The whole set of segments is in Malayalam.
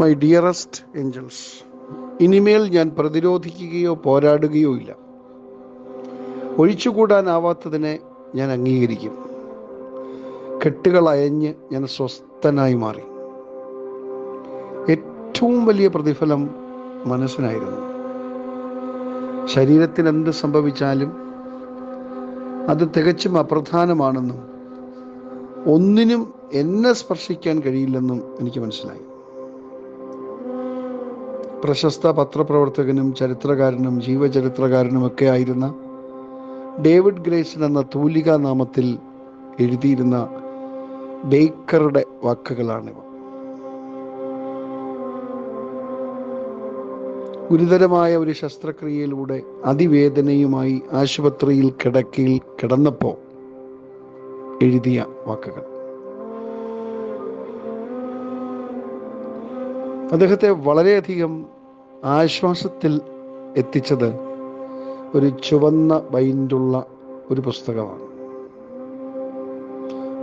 മൈ ഡിയറസ്റ്റ് ഏഞ്ചൽസ് ഇനിമേൽ ഞാൻ പ്രതിരോധിക്കുകയോ പോരാടുകയോ ഇല്ല. ഒഴിച്ചുകൂടാനാവാത്തതിനെ ഞാൻ അംഗീകരിക്കും. കെട്ടുകൾ അയഞ്ഞ് ഞാൻ സ്വസ്ഥനായി മാറി. ഏറ്റവും വലിയ പ്രതിഫലം മനസ്സിനായിരുന്നു. ശരീരത്തിന് എന്ത് സംഭവിച്ചാലും അത് തികച്ചും അപ്രധാനമാണെന്നും ഒന്നിനും എന്നെ സ്പർശിക്കാൻ കഴിയില്ലെന്നും എനിക്ക് മനസ്സിലായി. പ്രശസ്ത പത്രപ്രവർത്തകനും ചരിത്രകാരനും ജീവചരിത്രകാരനും ഒക്കെ ആയിരുന്ന ഡേവിഡ് ഗ്രേസൻ എന്ന തൂലിക നാമത്തിൽ എഴുതിയിരുന്ന ബേക്കറുടെ വാക്കുകളാണിവ. ഗുരുതരമായ ഒരു ശസ്ത്രക്രിയയിലൂടെ അതിവേദനയുമായി ആശുപത്രിയിൽ കിടക്കയിൽ കിടന്നപ്പോൾ എഴുതിയ വാക്കുകൾ. അദ്ദേഹത്തെ വളരെയധികം ആശ്വാസത്തിൽ എത്തിച്ചത് ഒരു ചുവന്ന ബൈൻഡുള്ള ഒരു പുസ്തകമാണ്.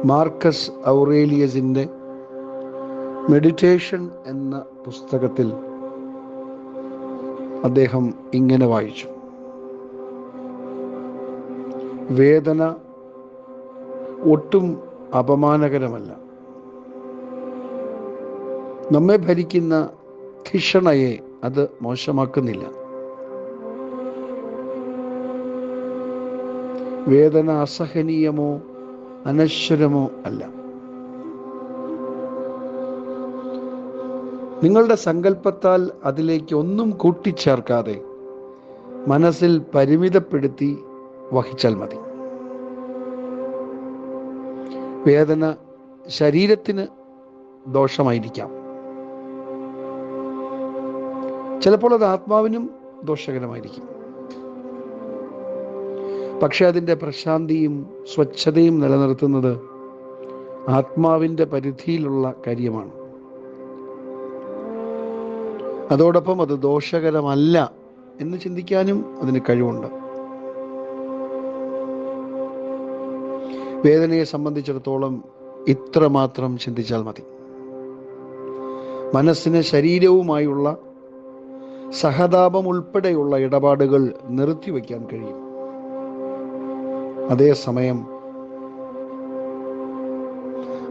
മാർക്കസ് ഔറേലിയസിന്റെ മെഡിറ്റേഷൻ എന്ന പുസ്തകത്തിൽ അദ്ദേഹം ഇങ്ങനെ വായിച്ചു. വേദന ഒട്ടും അപമാനകരമല്ല. നമ്മെ ഭരിക്കുന്ന ധിഷണയെ അത് മോശമാക്കുന്നില്ല. വേദന അസഹനീയമോ അനശ്വരമോ അല്ല. നിങ്ങളുടെ സങ്കല്പത്താൽ അതിലേക്ക് ഒന്നും കൂട്ടിച്ചേർക്കാതെ മനസ്സിൽ പരിമിതപ്പെടുത്തി വഹിച്ചാൽ മതി. വേദന ശരീരത്തിന് ദോഷമായിരിക്കാം. ചിലപ്പോൾ അത് ആത്മാവിനും ദോഷകരമായിരിക്കും. പക്ഷെ അതിന്റെ പ്രശാന്തിയും സ്വച്ഛതയും നിലനിർത്തുന്നത് ആത്മാവിന്റെ പരിധിയിലുള്ള കാര്യമാണ്. അതോടൊപ്പം അത് ദോഷകരമല്ല എന്ന് ചിന്തിക്കാനും അതിന് കഴിവുണ്ട്. വേദനയെ സംബന്ധിച്ചിടത്തോളം ഇത്രമാത്രം ചിന്തിച്ചാൽ മതി. മനസ്സിന് ശരീരവുമായുള്ള സഹതാപം ഉൾപ്പെടെയുള്ള ഇടപാടുകൾ നിർത്തിവെക്കാൻ കഴിയും. അതേസമയം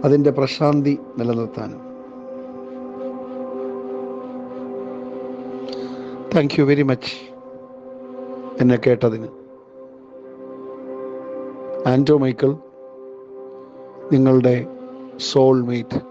അതിന്റെ പ്രശാന്തി നിലനിർത്താനും. താങ്ക് യു വെരി മച്ച് എന്നെ കേട്ടതിന്. ആന്റോ മൈക്കിൾ നിങ്ങളുടെ സോൾമേറ്റ്